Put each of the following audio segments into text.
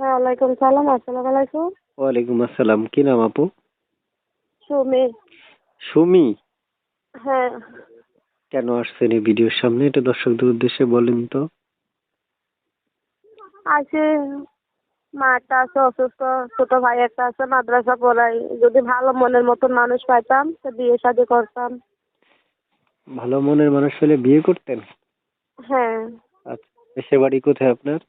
হ্যাঁ ওয়ালাইকুম সালাম আসসালামু আলাইকুম। ওয়ালাইকুম আসসালাম কি নাম আপু? সুমি। সুমি? হ্যাঁ। কেন আসছেন এই ভিডিওর সামনে? এটা দর্শকদের উদ্দেশ্যে বলেন তো। আছে মা একটা আছে অসুস্থ ছোট ভাই একটা আছে মাদ্রাসা পড়াই যদি ভালো মনের মতন মানুষ পাইতাম তো বিয়ে শাদি করতাম। ভালো মনের মানুষ হলে বিয়ে করতেন? হ্যাঁ। আচ্ছা দেশের বাড়ি কোথায় আপনার?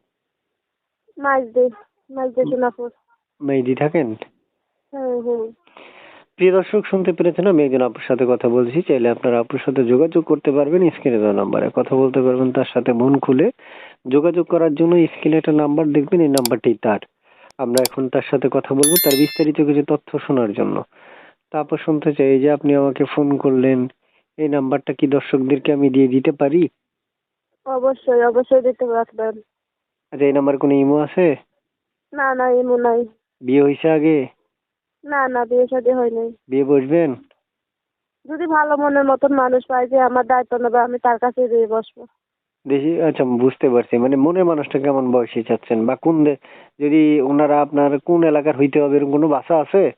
মাইজদি মাইজদি সোনাপুর। মেহেদি থাকেন? হুম হুম। প্রিয় দর্শক শুনতে পেরেছেন আমি একজন আপুর সাথে কথা বলছি। চাইলে আপনারা আপুর সাথে যোগাযোগ করতে পারবেন স্ক্রিনে দেওয়া নাম্বারে। কথা বলতে পারবেন তার সাথে মন খুলে। যোগাযোগ করার জন্য স্ক্রিনে একটা নাম্বার দেখবেন এই নাম্বারটি তার। আমরা এখন তার সাথে কথা বলব তার বিস্তারিত কিছু তথ্য শোনার জন্য। তারপর শুনতে চাই যে আপনি আমাকে ফোন করলেন এই নাম্বারটা কি দর্শকদেরকে আমি দিয়ে দিতে পারি? অবশ্যই অবশ্যই দিতে পারবেন। আচ্ছা এই নাম্বার কোনো ইমো আছে? না না এমন নাই। বিয়ে হয়েছে আগে? না না বিয়ে শাদি হয় নাই। বিয়ে বসবেন? যদি ভালো মনের মতন মানুষ পাই যে আমার দায়িত্ব নেবে আমি তার কাছে দিয়ে বসবো। দেখি আচ্ছা বুঝতে পারছি। মানে মনের মানুষটা কেমন বয়সী চাচ্ছেন? বা কোন যদি ওনারা আপনার কোন এলাকার হইতে হবে এরকম কোনো বাসা আছে?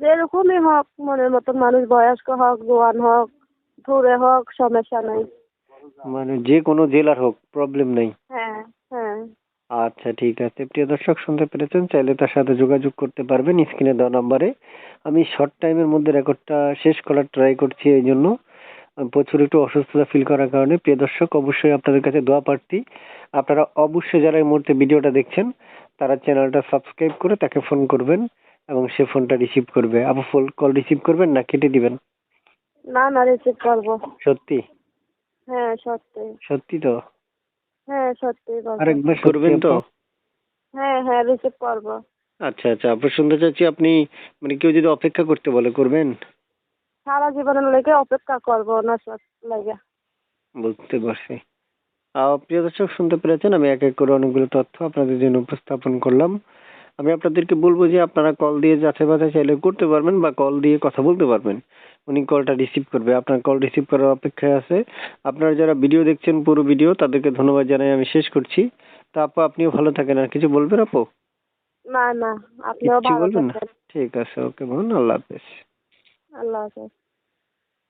যেরকমই হোক মনের মতন মানুষ বয়স্ক হোক জোয়ান হোক দূরে হোক সমস্যা নাই। মানে যে কোনো জেলার হোক প্রবলেম নেই। হ্যাঁ। আচ্ছা ঠিক আছে। প্রিয় দর্শক শুনতে পেরেছেন? চাইলে তার সাথে যোগাযোগ করতে পারবেন স্ক্রিনে দেওয়া নাম্বারে। আমি শর্ট টাইমের মধ্যে রেকর্ডটা শেষ করার ট্রাই করছি এই জন্য। প্রচুর একটু অসুস্থতা ফিল করার কারণে। প্রিয় দর্শক অবশ্যই আপনাদের কাছে দোয়া প্রার্থী। আপনারা অবশ্যই যারা এই মুহূর্তে ভিডিওটা দেখছেন তারা চ্যানেলটা সাবস্ক্রাইব করে তাকে ফোন করবেন এবং সে ফোনটা রিসিভ করবে। আপু ফোন কল রিসিভ করবেন না কেটে দিবেন? না না রিসিভ করব। সত্যি? হ্যাঁ সত্যি। সত্যি তো? হ্যাঁ সত্যি বলব। আরেকবার করবেন তো? হ্যাঁ হ্যাঁ রিসিভ করব। আচ্ছা আচ্ছা আপু শুনতে চাচ্ছি আপনি মানে কেউ যদি অপেক্ষা করতে বলে করবেন? সারা জীবনের লেগে অপেক্ষা করব ওনার সাথে লেগে। বুঝতে পারছি। আহ, প্রিয় দর্শক শুনতে পেরেছেন? আমি এক এক করে অনেকগুলো তথ্য আপনাদের জন্য উপস্থাপন করলাম। আমি আপনাদেরকে বলব যে আপনারা কল দিয়ে যাচাই বাছাই চাইলে করতে পারবেন বা কল দিয়ে কথা বলতে পারবেন। উনি কলটা রিসিভ করবে। আপনার কল রিসিভ করার অপেক্ষায় আছে। আপনারা যারা ভিডিও দেখছেন পুরো ভিডিও তাদেরকে ধন্যবাদ জানাই আমি শেষ করছি। তা আপু আপনিও ভালো থাকেন। আর কিছু বলবেন আপু? না না আপনিও ভালো থাকবেন ঠিক আছে ওকে বোন আল্লাহ হাফেজ। আল্লাহ হাফেজ।